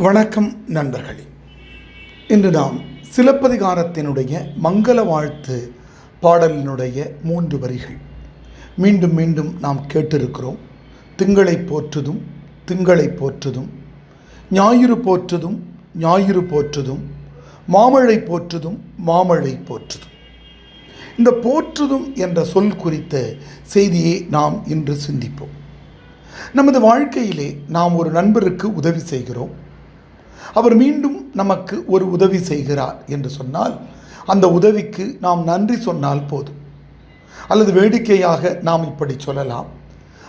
வணக்கம் நண்பர்களே. இன்று நாம் சிலப்பதிகாரத்தினுடைய மங்கள வாழ்த்து பாடலினுடைய மூன்று வரிகள். மீண்டும் மீண்டும் நாம் கேட்டிருக்கிறோம். திங்களை போற்றுதும் திங்களை போற்றுதும் ஞாயிறு போற்றுதும் ஞாயிறு போற்றுதும் மாமழை போற்றுதும் மாமழை போற்றுதும். இந்த போற்றுதும் என்ற சொல் குறித்த செய்தியை நாம் இன்று சிந்திப்போம். நமது வாழ்க்கையிலே நாம் ஒரு நண்பருக்கு உதவி செய்கிறோம். அவர் மீண்டும் நமக்கு ஒரு உதவி செய்கிறார் என்று சொன்னால் அந்த உதவிக்கு நாம் நன்றி சொன்னால் போதும். அல்லது வேடிக்கையாக நாம் இப்படி சொல்லலாம்.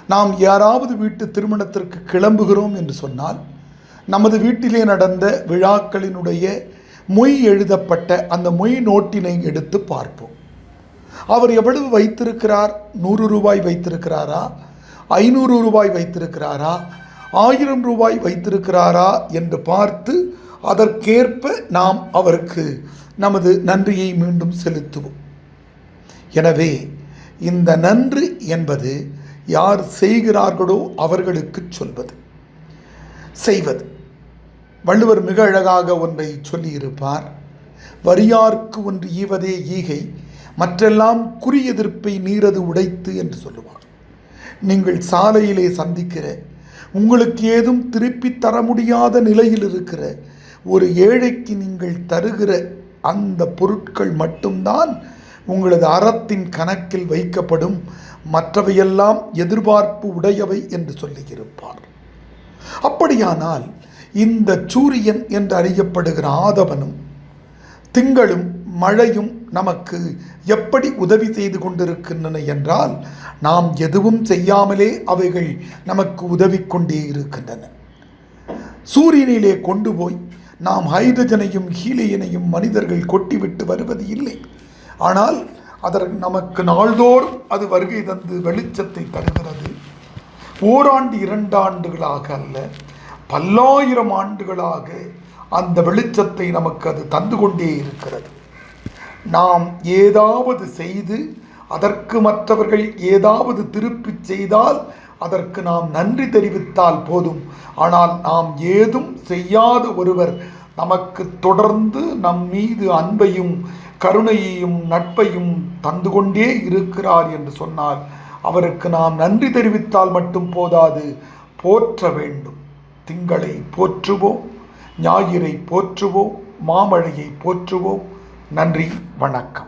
நாம் யாராவது வீட்டு திருமணத்திற்கு கிளம்புகிறோம் என்று சொன்னால் நமது வீட்டிலே நடந்த விழாக்களினுடைய மொய் எழுதப்பட்ட அந்த மொய் நோட்டினை எடுத்து பார்ப்போம். அவர் எவ்வளவு வைத்திருக்கிறார்? நூறு ரூபாய் வைத்திருக்கிறாரா? ஐநூறு ரூபாய் வைத்திருக்கிறாரா? ஆயிரம் ரூபாய் வைத்திருக்கிறாரா என்று பார்த்து அதற்கேற்ப நாம் அவருக்கு நமது நன்றியை மீண்டும் செலுத்துவோம். எனவே இந்த நன்றி என்பது யார் செய்கிறார்களோ அவர்களுக்கு சொல்வது. செய்வது. வள்ளுவர் மிக அழகாக ஒன்றை சொல்லியிருப்பார். வரியார்க்கு ஒன்று ஈவதே ஈகை மற்றெல்லாம் குறி எதிர்ப்பை நீரது உடைத்து என்று சொல்லுவார். நீங்கள் சாலையிலே சந்திக்கிற உங்களுக்கு ஏதும் திருப்பி தர முடியாத நிலையில் இருக்கிற ஒரு ஏழைக்கு நீங்கள் தருகிற அந்த பொருட்கள் மட்டும்தான் உங்களது அறத்தின் கணக்கில் வைக்கப்படும். மற்றவையெல்லாம் எதிர்பார்ப்பு உடையவை என்று சொல்லியிருப்பார். அப்படியானால் இந்த சூரியன் என்று அறியப்படுகிற ஆதவனும் திங்களும் மழையும் நமக்கு எப்படி உதவி செய்து கொண்டிருக்கின்றன என்றால் நாம் எதுவும் செய்யாமலே அவைகள் நமக்கு உதவி கொண்டே இருக்கின்றன. சூரியனிலே கொண்டு போய் நாம் ஹைட்ரஜனையும் ஹீலியனையும் மனிதர்கள் கொட்டிவிட்டு வருவது இல்லை. ஆனால் அதற்கு நமக்கு நாள்தோறும் அது வருகை தந்து வெளிச்சத்தை தருகிறது. ஓராண்டு இரண்டாண்டுகளாக அல்ல பல்லாயிரம் ஆண்டுகளாக அந்த வெளிச்சத்தை நமக்கு அது தந்து கொண்டே இருக்கிறது. நாம் ஏதாவது செய்து அதற்கு மற்றவர்கள் ஏதாவது திருப்பி செய்தால் அதற்கு நாம் நன்றி தெரிவித்தால் போதும். ஆனால் நாம் ஏதும் செய்யாத ஒருவர் நமக்கு தொடர்ந்து நம் மீது அன்பையும் கருணையையும் நட்பையும் தந்து கொண்டே இருக்கிறார் என்று சொன்னால் அவருக்கு நாம் நன்றி தெரிவித்தால் மட்டும் போதாது. போற்ற வேண்டும். திங்களை போற்றுவோம் ஞாயிறை போற்றுவோம் மாமழையை போற்றுவோம் நன்றி வணக்கம்.